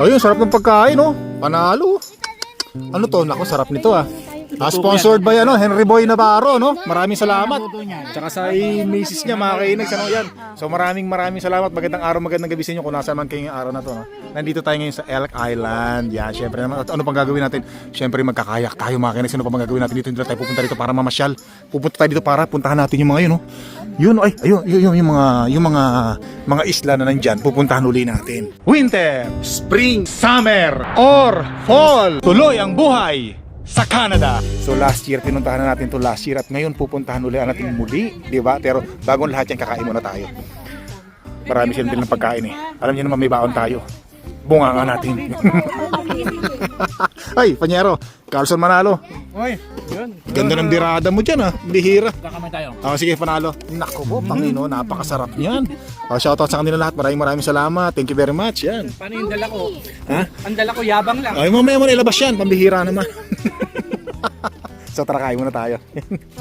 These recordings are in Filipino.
Ayun, sarap ng pagkain, oh. Panalo. Ano to? Nako, sarap nito ah. Ah, sponsored by ano, Henry Boy Navarro, no? Maraming salamat. Tsaka sa i- misis niya, mga kainags, ano yan. So maraming maraming salamat. Magandang araw, magandang gabi sa inyo kung nasaan man kayo ngayong araw na to. No? Nandito tayo ngayon sa Elk Island. Yan, syempre naman. At ano pang gagawin natin? Syempre magkakayak tayo mga kainags. Ano pa bang gagawin natin dito? Hindi tayo pupunta dito para mamasyal. Pupunta tayo dito para puntahan natin yung mga yun, no? Yun, ay, ayun, yun, yun, yung mga, yung mga, mga isla na nandyan, pupuntahan uli natin. Winter, spring, summer, or fall. Tuloy ang buhay sa Canada. So last year, pinuntahan na natin to last year at ngayon pupuntahan uli natin muli, di ba? Pero bago lahat yan, kakain muna tayo. Marami silang din ng pagkain eh. Alam niyo naman may baon tayo. Bunga nga natin. Ay, Panyero, Carlson Manalo. Oy, yun. Ganda ng birada mo dyan ah. Bihira. Kakamay tayo. Oh, sige, panalo. Nako po, Panginoon, napakasarap niyan. Oh, shoutout sa kanila lahat. Maraming maraming salamat. Thank you very much. Yan. Paano yung dala ko? Ha? Ang dala ko yabang lang. Ay, mamaya mo na ilabas yan. Pambihira naman. So, tara, kain muna tayo.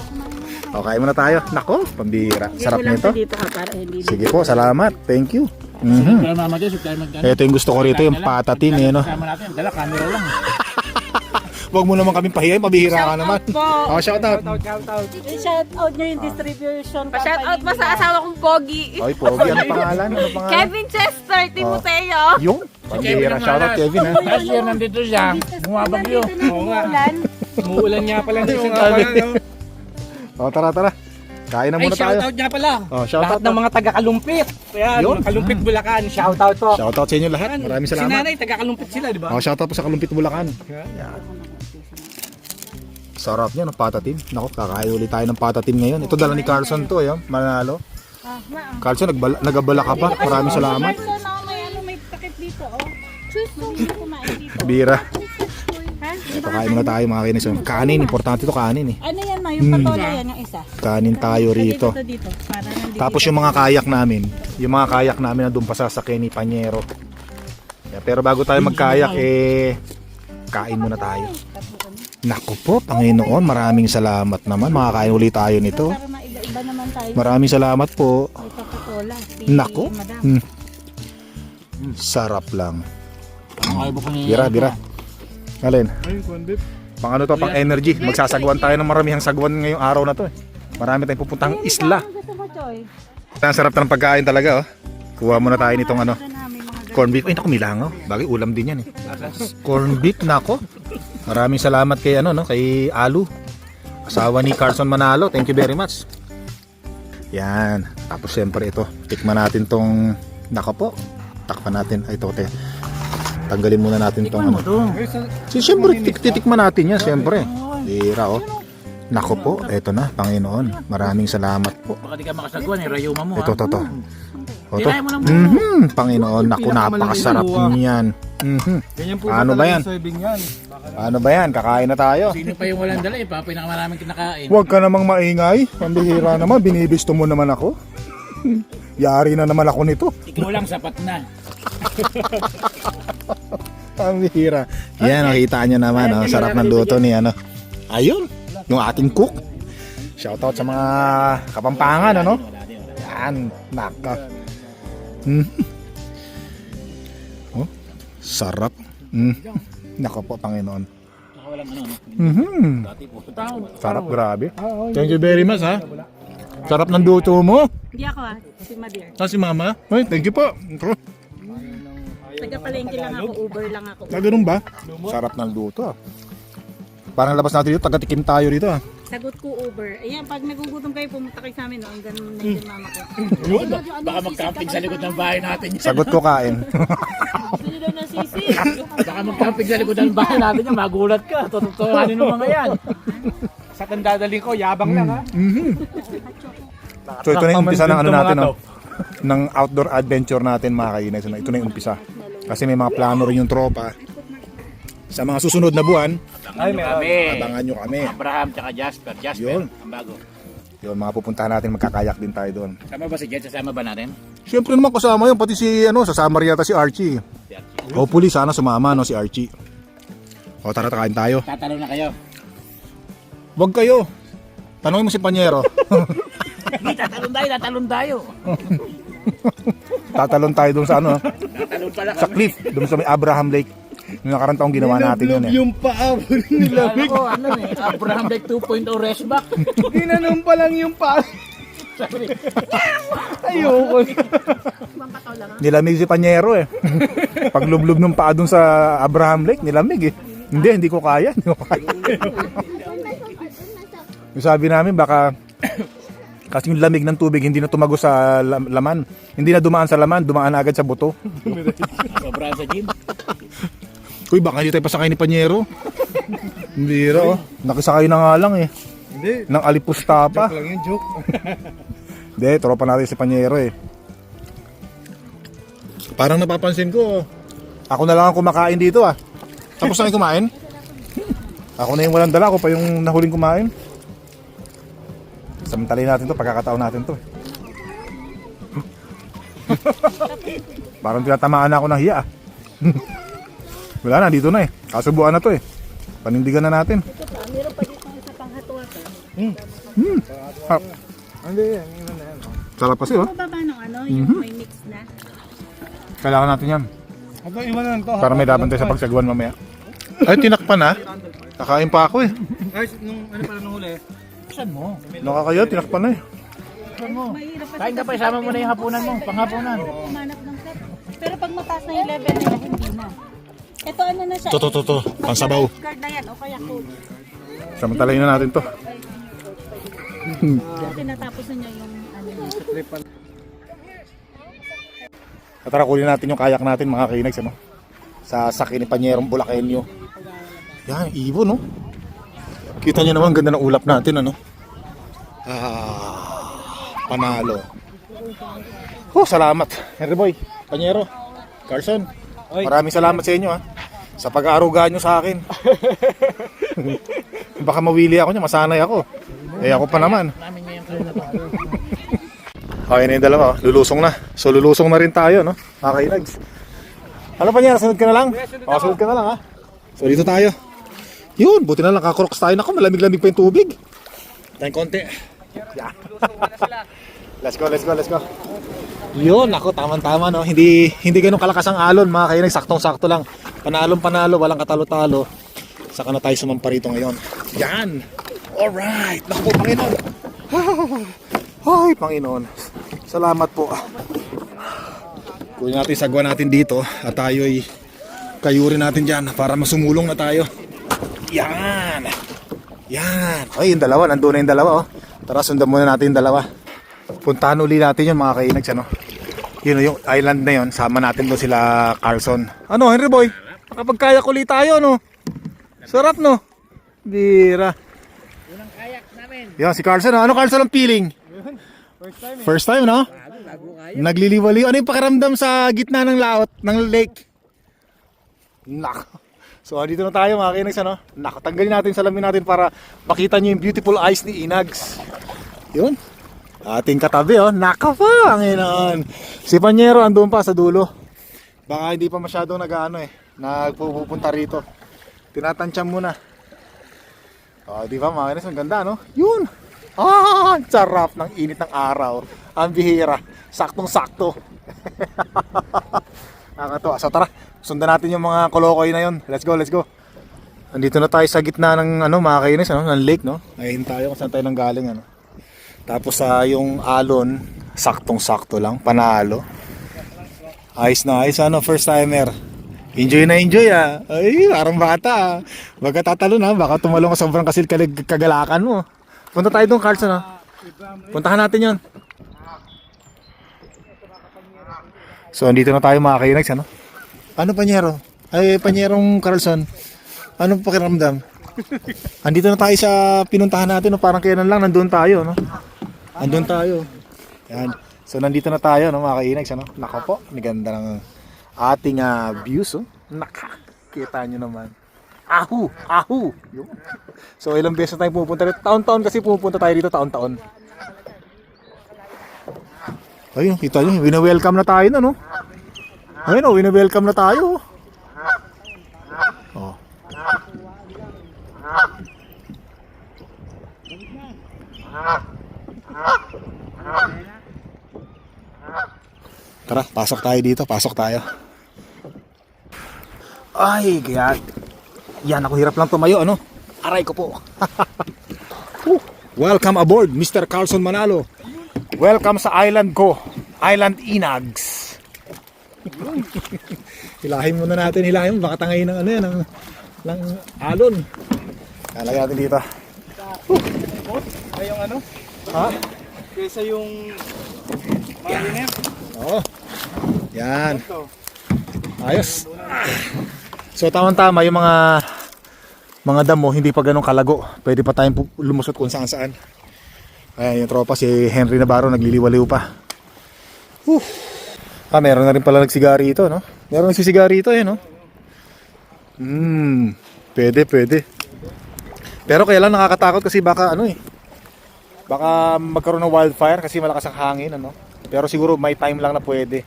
o, kain muna tayo. Nako, pambihira. Sarap nito. Dito ka para hindi Sige po, salamat. Thank you. Mhm. Magkano. Ito yung gusto ko rito, yung patatin eh, no? Dala camera lang. Huwag mo naman kaming pahiyain, pabihira ka naman. po. Oh, shoutout. Shout out, shout out. I-shout out nyo yung distribution Pa-shout out pa sa asawa kong Pogi. Ay, Pogi, ano pangalan? Ano pangalan? Kevin Chester Timoteo. Yung? Pambihira. Shoutout, Kevin, ha? Last year nandito siya, bumabagyo. Oo nga. Umuulan nga pala dito. Sabi. O, tara, tara. Kain na Ay, muna shout tayo. out nga pala. Oh, shout Lahat out. ng mga taga-kalumpit. Ayan, Yun. mga kalumpit Bulacan, shout out po. Shoutout sa inyo lahat. Maraming Si salamat. nanay, taga-kalumpit sila, di ba? Oh, shoutout po sa Kalumpit Bulacan. Yan. Sarap niya ng patatim. Nako, kakain ulit tayo ng patatim ngayon. Ito dala ni Carlson to, yun. Manalo. Carlson, nagbala, nagabala ka pa. Maraming salamat. May ano, may takip dito, oh. Choose mo kumain dito. Bira. Ito, kain muna tayo mga kinis. Kanin, importante to kanin eh. Ano yan, ma? Yung patola yan, yung isa. Kanin tayo rito. Dito, dito. Para nandito. Tapos yung mga kayak namin, yung mga kayak namin na doon pa sa sakyan ni Panyero. Yeah, pero bago tayo magkayak, eh, kain muna tayo. Naku po, Panginoon, maraming salamat naman. Makakain ulit tayo nito. Para maiba-iba naman tayo. Maraming salamat po. May Nako. Madam. Hmm. Sarap lang. Bira, bira. Alin? Pang ano to, pang energy. Magsasagwan tayo ng maramihang sagwan ngayong araw na to eh. Marami tayong pupuntang isla. Gusto mo, Joy? Ang sarap na ng pagkain talaga oh. Kuha muna tayo nitong ano, corn beef. Ay, naku, milangaw. Bagay, ulam din yan eh. Corn beef, nako. Maraming salamat kay ano, no, kay Alu. Asawa ni Carson Manalo. Thank you very much. Yan. Tapos siyempre ito, tikman natin tong nako po. Takpan natin. Ay, ito, te. Tanggalin muna natin tong ano. Si siyempre, tik titikman natin yan, siyempre. Dira, oh. Nako po, eto na, Panginoon. Maraming salamat po. Baka di ka makasagwan, eh, rayuma mo. Ito, ha? to, to. O, to. Tirahin mo lang mo. Mhm, Panginoon, naku, napakasarap niyan. Mhm. Ganyan po Ano ba yan? soybean yan? Ano ba yan? Kakain na tayo. Sino pa yung walang dala, eh, pa pinakamaraming kinakain. Huwag ka namang maingay. Pambihira naman, binibisto mo naman ako. Yari na naman ako nito. Ikaw lang sapat na. Pambihira. Yan, nakita nyo naman. Oh, sarap ng luto ni ano. Ayun, yung ating cook. Shoutout sa mga kapampangan, ano? Yan, naka. Mm. Oh, sarap. Mm. Nako po, Panginoon. Tao. Sarap grabe. Thank you very much ha. Sarap ng luto mo. Hindi ako ah, si Madir. Ah, si mama. Ay, thank you po. Taga-palengke lang ako, Uber lang ako. Ah, ganun ba? Sarap ng luto ah. Parang labas natin dito, taga-tikim tayo dito ah. Sagot ko Uber. Ayan, pag nagugutom kayo, pumunta kayo sa amin. No? Ang ganun na yung mama ko. Yun, baka mag-camping sa likod ng bahay natin. yan. Sagot ko kain. Gusto daw ng sisi. Baka mag-camping sa likod ng bahay natin yan, magulat ka. Tututuhanin ng mga yan. Sa tandadaling ko, yabang lang ha. so ito na yung umpisa ng ano natin no? ng outdoor adventure natin mga kainis. Ito na yung umpisa. Kasi may mga plano rin yung tropa sa mga susunod na buwan, Abangan nyo kami. abangan nyo kami. Abraham tsaka Jasper. Jasper, Yun. ang bago. Yun, mga pupuntahan natin, magkakayak din tayo doon. Sama ba si Jet? Sasama ba natin? Siyempre naman kasama yun, pati si, ano, sasama rin yata si Archie. Si Archie. Hopefully, sana sumama, no, si Archie. O, tara, kain tayo. Tatalo na kayo. Wag kayo. Tanongin mo si Panyero. Hindi, tatalon tayo, tatalon tayo. Tatalon tayo doon sa ano, Tatalon pala sa cliff, doon sa may Abraham Lake. Yung nakarang taong ginawa natin yun eh. Yung paa mo nila. Alam ko, ano eh, Abraham Lake 2.0 rest back. Tinanong pa lang yung paa. Sabi, Ayoko. Nilamig si Panyero eh. Paglublob ng paa doon sa Abraham Lake, nilamig eh. Hindi, hindi ko kaya. Hindi ko kaya. yung sabi namin baka kasi yung lamig ng tubig hindi na tumago sa lam- laman. Hindi na dumaan sa laman, dumaan agad sa buto. sobrang sa gym. Uy, baka hindi tayo pasakay ni Panyero. Hindi ra oh. Nakisakay na nga lang eh. Hindi. Nang alipusta pa. Joke lang yung joke. Hindi, tropa natin si Panyero eh. Parang napapansin ko, ako na lang ang kumakain dito ah. Tapos na yung kumain? Ako na yung walang dala, ako pa yung nahuling kumain. Samantalin natin to, pagkakataon natin to. Parang tinatamaan na ako ng hiya ah. Wala na, dito na eh. Kasubuan na to eh. Panindigan na natin. Meron pa dito isa pang hatuwata. Ah, Hindi, yan. Yun na yan. sarap kasi oh. Mababa nung ano, yung may mix na. Kailangan natin yan. Ito, iwan na lang to. Para may laban tayo sa pagsagwan mamaya. Ay, tinakpan na. Nakain pa ako eh. Ay, nung ano pala nung huli? Saan mo? Nakakaya, tinakpan na eh. Mahirap pa Kain ka pa, isama mo na yung hapunan mo, panghapunan. kumanap ng set. Pero pag mataas na yung level nila, hindi na. Ito ano na siya? To, to, to, to. Pansabaw. Guard na yan, o kaya cool. Samantalayin na natin to. Kasi natapos na niya yung ano. At tara, kunin natin yung kayak natin mga kainags, ano? Sa sakin ni Panyerong Bulakenyo. Yan, ibon, no? Kita niyo naman, ganda ng ulap natin, ano? Ah, panalo. Oh, salamat. Henry Boy, Panyero, Carson. Maraming salamat sa inyo, ha? Sa pag-aaruga nyo sa akin. Baka mawili ako niya, masanay ako. Eh, ako pa naman. Okay na yung dalawa, oh. lulusong na. So lulusong na rin tayo, no? Mga kainags. Ano pa niya, sunod ka na lang? O, sunod ka na lang, ha? So dito tayo. Yun, buti na lang kakroks tayo. Naku, malamig-lamig pa yung tubig. Tayong konti. Yeah. let's go, let's go, let's go. Yun, ako, tama-tama, no? Hindi, hindi ganun kalakas ang alon, mga kainags. Saktong-sakto lang. Panalong panalo, walang katalo-talo. Saka na tayo sumampa rito ngayon. Yan! Alright! Naku, Panginoon! Ay, Panginoon. Salamat po. Kunin natin sagwa natin dito at tayo ay kayurin natin dyan para masumulong na tayo. Yan! Yan! Ay, yung dalawa. Nandun na yung dalawa, oh. Tara, sundan muna natin yung dalawa. Puntahan uli natin yun, mga kainags, ano? Yun, yung island na yun. Sama natin doon sila Carlson. Ano, Henry Boy? Nakapagkayak ulit tayo, no? Sarap, no? Bira. Unang kayak namin. Yan, si Carlson. oh. Ano, Carlson, ang feeling? First time. First time, no? Nagliliwali. Ano yung pakiramdam sa gitna ng laot, ng lake? Nako. So, dito na tayo mga kinags, ano? Nako, tanggalin natin yung salamin natin para makita nyo yung beautiful eyes ni Inags. Yun. Ating katabi, oh. Nako pa, ang inoon. Si Panyero andun pa sa dulo. Baka hindi pa masyadong nag-ano eh. Nagpupunta rito. Tinatansya muna. Oh, di ba mga ang ganda, no? Yun. Ah, sarap ng init ng araw. Ang bihira. Saktong-sakto. Nakakatuwa. So tara, sundan natin yung mga kolokoy na yon. Let's go, let's go. Andito na tayo sa gitna ng ano, mga kainis, ano, ng lake, no? Ayun tayo kung saan tayo nang galing, ano. Tapos sa yung alon, saktong-sakto lang, panalo. Ayos na ayos, ano, first timer. Enjoy na enjoy ah. Ay, parang bata ah. Baka tatalon ah, baka tumalong ka sobrang kasil kagalakan mo. Punta tayo doon, Carlson ah. Puntahan natin yon. So, andito na tayo mga kainags, ano? Ano, Panyero? Ay, Panyerong Carlson. Ano pakiramdam? Andito na tayo sa pinuntahan natin, no? parang kailan lang nandun tayo, no? Andun tayo. Yan. So, nandito na tayo, no, mga kainags, ano? Nako po, ang ganda ng ating ah, views, oh. Naka, kita nyo naman. Ahu! Ahu! Yun. So ilang beses tayo pupunta dito. Taon-taon kasi pupunta tayo dito, taon-taon. Ayun, kita nyo, wina-welcome na tayo na, no? Ayun, oh, wina-welcome na tayo. Oh. Tara, pasok tayo dito, pasok tayo. Ay, kaya yan ako hirap lang tumayo, ano? Aray ko po. Welcome aboard, Mr. Carlson Manalo. Welcome sa island ko, Island Inags. hilahin muna natin, hilahin mo, baka tangayin ng ano yan, ng, ng alon. Lalagyan natin dito. Ay, yung ano? Ha? Kesa yung... Marinir. Oo. Yan. Ayos. So tamang-tama yung mga mga damo hindi pa ganun kalago. Pwede pa tayong lumusot kung saan saan. Ayan yung tropa si Henry Navarro nagliliwaliw pa. Whew. Ah, meron na rin pala nagsigari ito, no? Meron nagsisigari ito, eh, no? Hmm, pwede, pwede. Pero kaya lang nakakatakot kasi baka ano eh. Baka magkaroon ng wildfire kasi malakas ang hangin, ano? Pero siguro may time lang na pwede.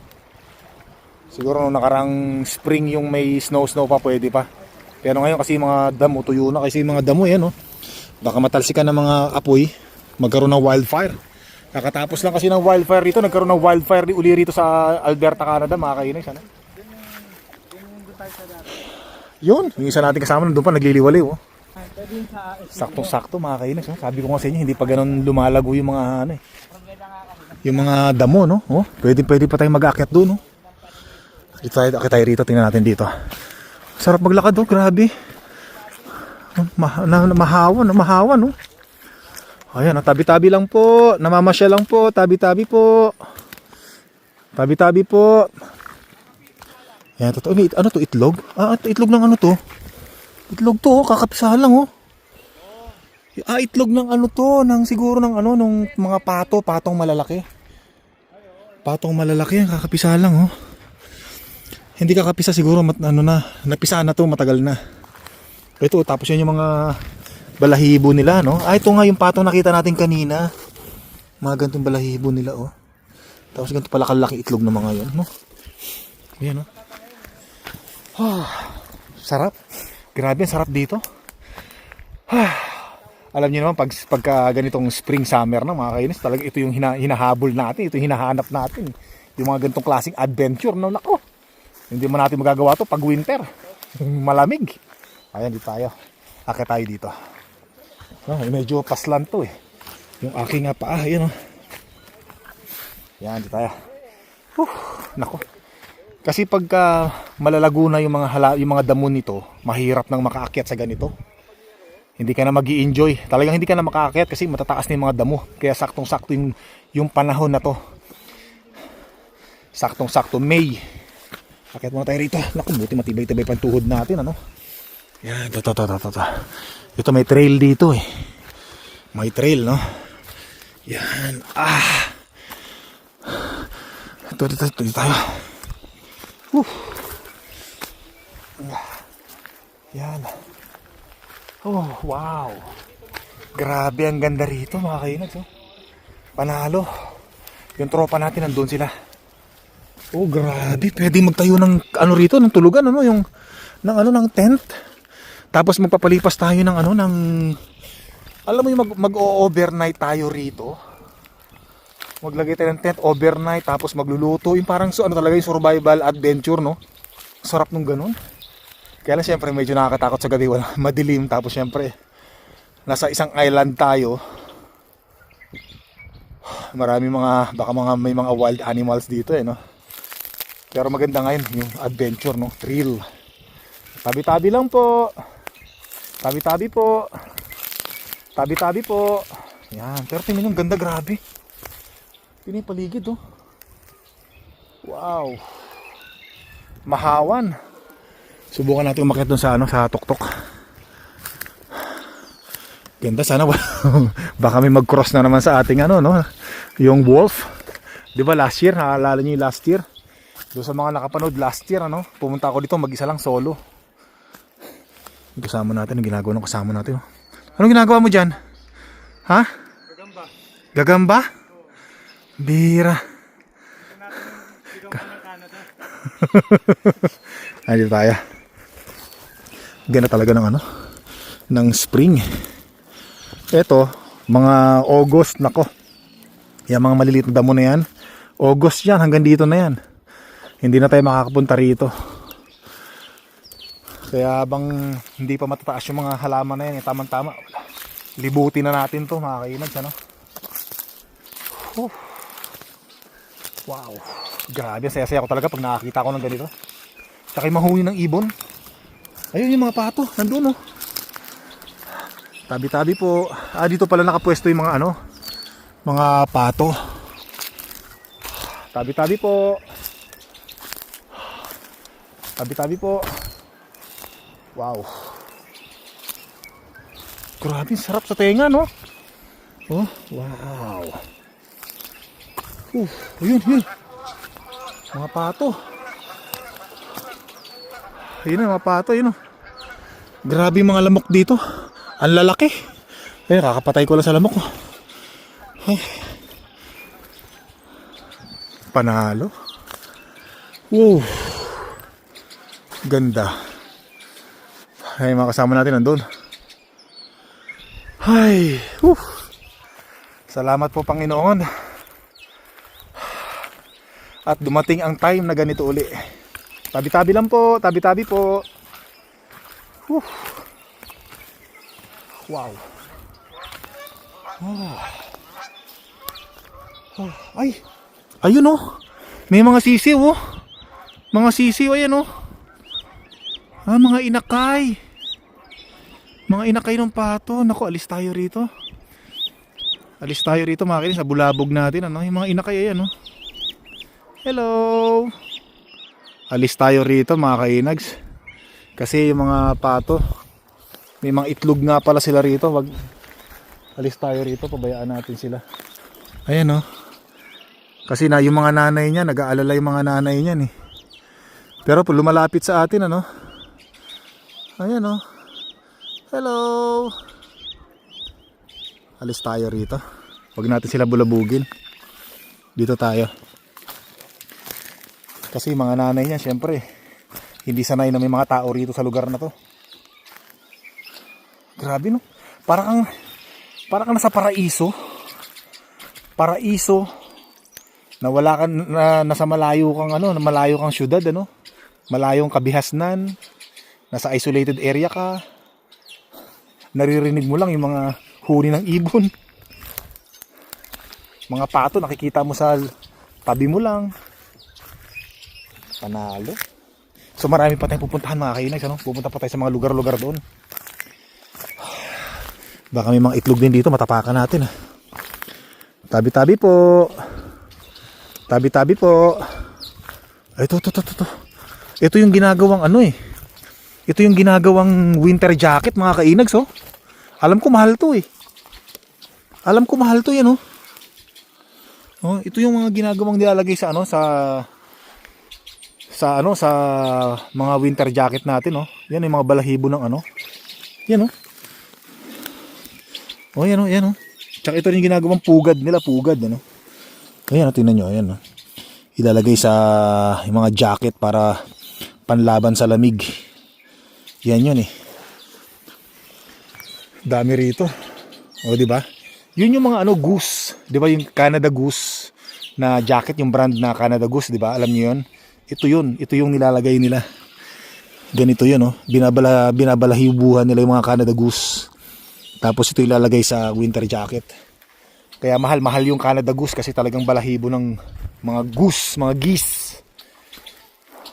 Siguro nung nakarang spring yung may snow-snow pa pwede pa. Pero ngayon kasi mga damo tuyo na kasi mga damo yan no. Baka matalsikan ng mga apoy, magkaroon ng wildfire. Kakatapos lang kasi ng wildfire dito, nagkaroon ng wildfire uli rito sa Alberta, Canada, mga kainis. Ano? Yun, yung isa natin kasama nandun pa nagliliwaliw. Oh. Saktong-sakto mga kainis. Oh. Sabi ko nga sa inyo, hindi pa ganun lumalago yung mga ano eh. Yung mga damo, no? Oh, pwede, pwede pa tayong mag-aakyat doon, no? Dito tayo, akit tayo rito, tingnan natin dito. Sarap maglakad, oh, grabe. Ma na, na, mahawan, no? mahawan, no? Ayan, oh, tabi-tabi lang po. Namamasya lang po, tabi-tabi po. Tabi-tabi po. Ayan, totoo. Ano to, itlog? Ah, ito, itlog ng ano to? Itlog to, oh, kakapisahan lang, oh. Ah, itlog ng ano to, ng siguro ng ano, nung mga pato, patong malalaki. Patong malalaki, kakapisa lang, oh. Hindi kakapisa siguro, mat, ano na, napisaan na to, matagal na. Ito, tapos yan yung mga balahibo nila, no? Ah, ito nga yung patong nakita natin kanina. Mga ganitong balahibo nila, oh. Tapos ganito pala kalaki itlog ng mga yon, no? Yan, oh. Ah, sarap. Grabe, sarap dito. alam niyo naman pag pagka ganitong spring summer na mga kainis talaga ito yung hina, hinahabol natin ito yung hinahanap natin. Yung mga ganitong klaseng adventure no nako. Hindi mo natin magagawa to pag winter. Malamig. Ayan dito tayo. Akit tayo dito. Oh, medyo paslan to eh. Yung aking nga paa yun oh. Yan dito tayo. Whew, nako kasi pagka malalago na yung mga hala, yung mga damo nito mahirap nang makaakyat sa ganito hindi ka na mag enjoy Talagang hindi ka na makakakit kasi matataas na yung mga damo. Kaya saktong-sakto yung, yung panahon na to. Saktong-sakto, May. Akit muna tayo rito. Naku, buti matibay-tibay pa tuhod natin, ano? Yan, ito, ito, ito, ito, ito. Ito may trail dito eh. May trail, no? Yan, ah. Ito, ito, ito, ito tayo. Whew. Yan. Oh, wow. Grabe, ang ganda rito mga kainags. Oh. Panalo. Yung tropa natin nandun sila. Oh, grabe. Pwede magtayo ng ano rito, ng tulugan, ano, yung ng ano ng tent. Tapos magpapalipas tayo ng ano ng alam mo yung mag, mag-overnight tayo rito. Maglagay tayo ng tent overnight tapos magluluto. Yung parang so, ano talaga yung survival adventure, no? Sarap nung ganun. Kaya lang siyempre medyo nakakatakot sa gabi, wala madilim tapos siyempre nasa isang island tayo. Marami mga baka mga may mga wild animals dito eh no. Pero maganda ngayon yung adventure no, thrill. Tabi-tabi lang po. Tabi-tabi po. Tabi-tabi po. Yan, pero tingnan yung ganda grabe. Tingnan yung paligid oh. Wow. Mahawan. Subukan natin umakyat dun sa ano sa tuktok. Ganda sana baka may mag-cross na naman sa ating ano no, yung wolf. 'Di ba last year, naalala niyo yung last year? Doon sa mga nakapanood last year ano, pumunta ako dito mag-isa lang solo. Yung kasama natin, ang ginagawa ng kasama natin. oh. Anong ginagawa mo dyan? Ha? Gagamba. Gagamba? Bira. Gagamba ng Canada. Ay, dito tayo. Ganda talaga ng ano? Ng spring. Ito, mga August, nako. Yan mga maliliit na damo na yan. August yan, hanggang dito na yan. Hindi na tayo makakapunta rito. Kaya habang hindi pa matataas yung mga halaman na yan, eh, tamang-tama. Libutin na natin to mga kainags, ano? Whew. Wow. Grabe, saya-saya ko talaga pag nakakita ko ng ganito. Tsaka yung mahuli ng ibon. Ayun yung mga pato, nandun oh. Tabi-tabi po. Ah, dito pala nakapwesto yung mga ano, mga pato. Tabi-tabi po. Tabi-tabi po. Wow. Grabe, sarap sa tenga, no? Oh, wow. Uh, ayun, yun. Mga pato. Ayun na, mga pato, yun oh. Grabe mga lamok dito. Ang lalaki. Eh, kakapatay ko lang sa lamok. Oh. Panalo. Wow. Ganda. Ay, mga kasama natin nandun. Ay. Whew. Salamat po, Panginoon. At dumating ang time na ganito uli. Tabi-tabi lang po, tabi-tabi po. Whew. Wow. Oh. Oh, Ay, ayun oh. May mga sisiw oh. Mga sisiw ayan oh. Ah, mga inakay. Mga inakay ng pato. Naku, alis tayo rito. Alis tayo rito mga kinis. Sa bulabog natin. Ano? Yung mga inakay ayan oh. Hello. Alis tayo rito mga kainags. Kasi yung mga pato, may mga itlog nga pala sila rito. Wag alis tayo rito, pabayaan natin sila. Ayan oh. Kasi na yung mga nanay niya, nag-aalala yung mga nanay niya eh. Pero lumalapit sa atin ano. Ayan oh. Hello. Alis tayo rito. Wag natin sila bulabugin. Dito tayo. Kasi mga nanay niya, syempre, hindi sanay na may mga tao rito sa lugar na to. Grabe no. Parang kang, parang kang nasa paraiso. Paraiso. Na wala ka, na, nasa malayo kang ano, malayo kang syudad ano. Malayong kabihasnan. Nasa isolated area ka. Naririnig mo lang yung mga huni ng ibon. Mga pato nakikita mo sa tabi mo lang. Panalo. So marami pa tayong pupuntahan mga kainags. Ano? Pupunta pa tayo sa mga lugar-lugar doon. Baka may mga itlog din dito. Matapakan natin. ah. Tabi-tabi po. Tabi-tabi po. Ito, ito, ito, ito. Ito yung ginagawang ano eh. Ito yung ginagawang winter jacket mga kainags oh. Alam ko mahal to eh. Alam ko mahal to yan oh. Oh, ito yung mga ginagawang nilalagay sa ano sa sa ano sa mga winter jacket natin oh. Yan yung mga balahibo ng ano. Yan oh. Oh, yan oh, yan oh. Tsaka ito rin ginagawang pugad nila, pugad ano. Ayan, oh, tingnan nyo, ayan oh. Ilalagay sa yung mga jacket para panlaban sa lamig. Yan yun eh. Dami rito. O, di ba? Yun yung mga ano, goose. Di ba yung Canada Goose na jacket, yung brand na Canada Goose, di ba? Alam niyo yun? Ito yun. Ito yung nilalagay nila. Ganito yun, oh. Binabala, binabalahibuhan nila yung mga Canada Goose. Tapos ito ilalagay sa winter jacket. Kaya mahal-mahal yung Canada Goose kasi talagang balahibo ng mga goose, mga geese.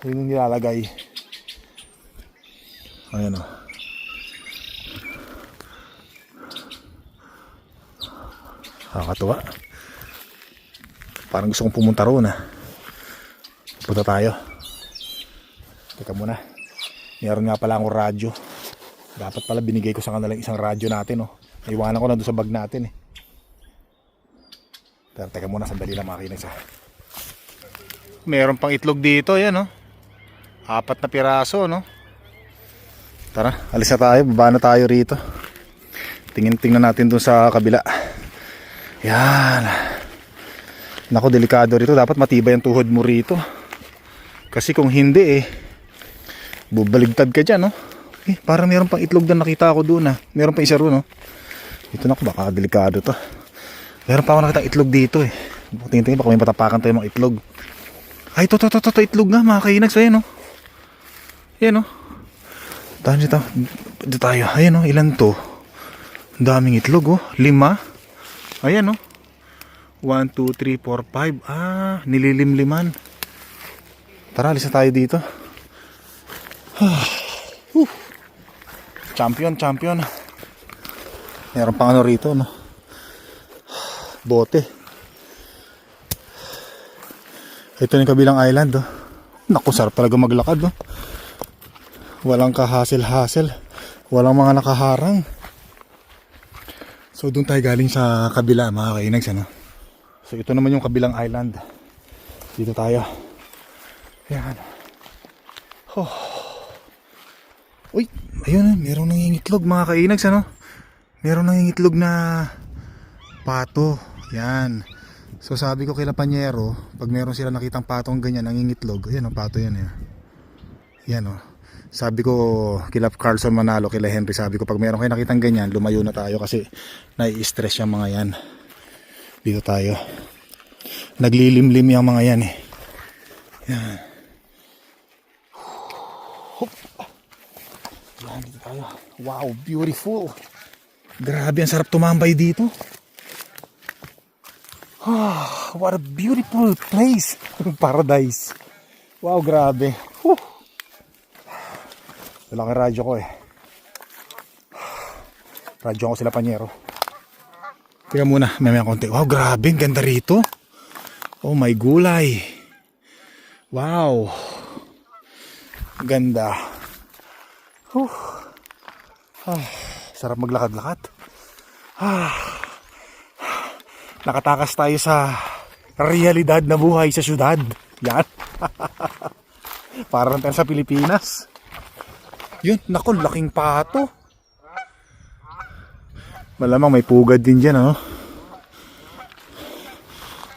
Yun yung nilalagay. Ayan o. Nakakatuwa. Parang gusto kong pumunta roon ah. Punta tayo. Teka muna. Meron nga pala akong radyo. Dapat pala binigay ko sa kanila isang radyo natin oh. Naiwanan ko na doon sa bag natin eh. Pero teka muna, sandali lang makinig sa. Meron pang itlog dito, yan oh. Apat na piraso, no? Tara, alis na tayo. Baba na tayo rito. Tingin-tingnan natin dun sa kabila. Yan. Nako, delikado rito. Dapat matibay ang tuhod mo rito. Kasi kung hindi eh, bubaligtad ka dyan, no? Eh, parang meron pang itlog na nakita ako doon, ah. Meron pa isa roon, no? Ito na baka delikado to. Meron pa ako nakita itlog dito, eh. Tingin-tingin, baka may matapakan tayo mga itlog. Ay, to, to, to, to, to itlog nga, mga kainags. Ayan, no? Ayan, no? Tahan dito. Dito tayo. Ayan, no? Ilan to? Ang daming itlog, oh. Lima. Ayan, no? 1, 2, 3, 4, 5. Ah, nililimliman. Tara, alis na tayo dito. Whew. champion, champion. Meron pang ano rito, no? Bote. Ito na yung kabilang island, oh. Naku, sarap talaga maglakad, no? Walang kahasel-hasel. Walang mga nakaharang. So, doon tayo galing sa kabila, mga kainags, ano? So, ito naman yung kabilang island. Dito tayo. Yan. Oh. Uy, ayun, merong nangingitlog mga kainags, ano? Merong nangingitlog na pato. Yan. So sabi ko kila Panyero, pag meron sila nakitang patong ganyan, nangingitlog, ayan o, pato yan. Yan, yan o. Sabi ko kila Carlson Manalo, kila Henry, sabi ko pag meron kayo nakitang ganyan, lumayo na tayo kasi nai-stress yung mga yan. Dito tayo. Naglilimlim yung mga yan eh. Yan. Hop. Yan, dito tayo. Wow, beautiful. Grabe, ang sarap tumambay dito. Ah, what a beautiful place. Paradise. Wow, grabe. Whew. Wala kang radyo ko eh. Radyo ko sila panyero. Tingnan muna, may may konti. Wow, grabe, ang ganda rito. Oh my gulay. Wow. Ganda. Whew. Ah, sarap maglakad-lakad. Ah. Nakatakas tayo sa realidad na buhay sa syudad. Yan. Parang tayo sa Pilipinas. Yun, naku, laking pato. Malamang may pugad din dyan, ano?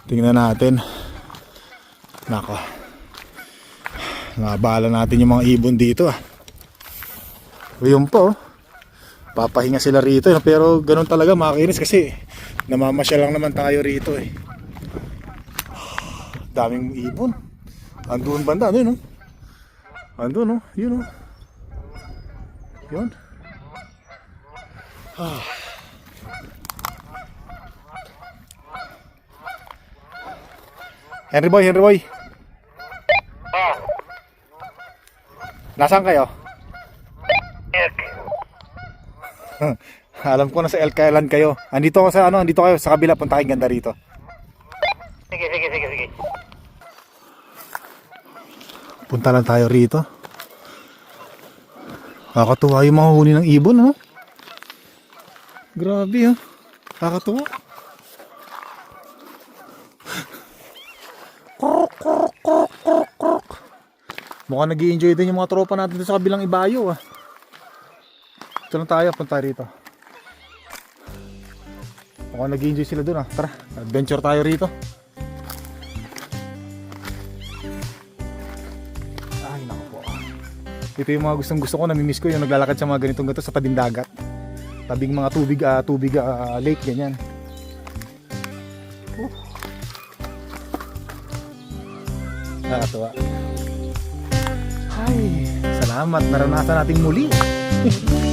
Tingnan natin. Nako. Nabala natin yung mga ibon dito, ah. Yun po, oh. Papahinga sila rito, eh, pero ganun talaga makinis kasi namamasya lang naman tayo rito, eh. Daming ibon. Andun banda, ano yun, no? Andun, no? Yun, no? Yun. Ah. Henry boy, Henry boy. Nasaan kayo? Alam ko na sa Elk Island kayo. Andito ako sa ano, andito kayo sa kabila punta kayong ganda rito. Sige, sige, sige, sige. Punta lang tayo rito. Kakatuwa yung mga huni ng ibon, ano? Grabe, ha? Kakatuwa. Mukhang nag enjoy din yung mga tropa natin sa kabilang ibayo, ah. Ito lang tayo, punta rito. Mukhang nag enjoy sila dun, ah. Tara, adventure tayo rito. Ay, naku po. Ito yung mga gustong gusto ko, namimiss ko yung naglalakad sa mga ganitong gato sa tabing dagat. Tabing mga tubig, ah, tubig ah, lake, ganyan. Uh. Nakakatuwa. Ay, salamat. Naranasan natin muli.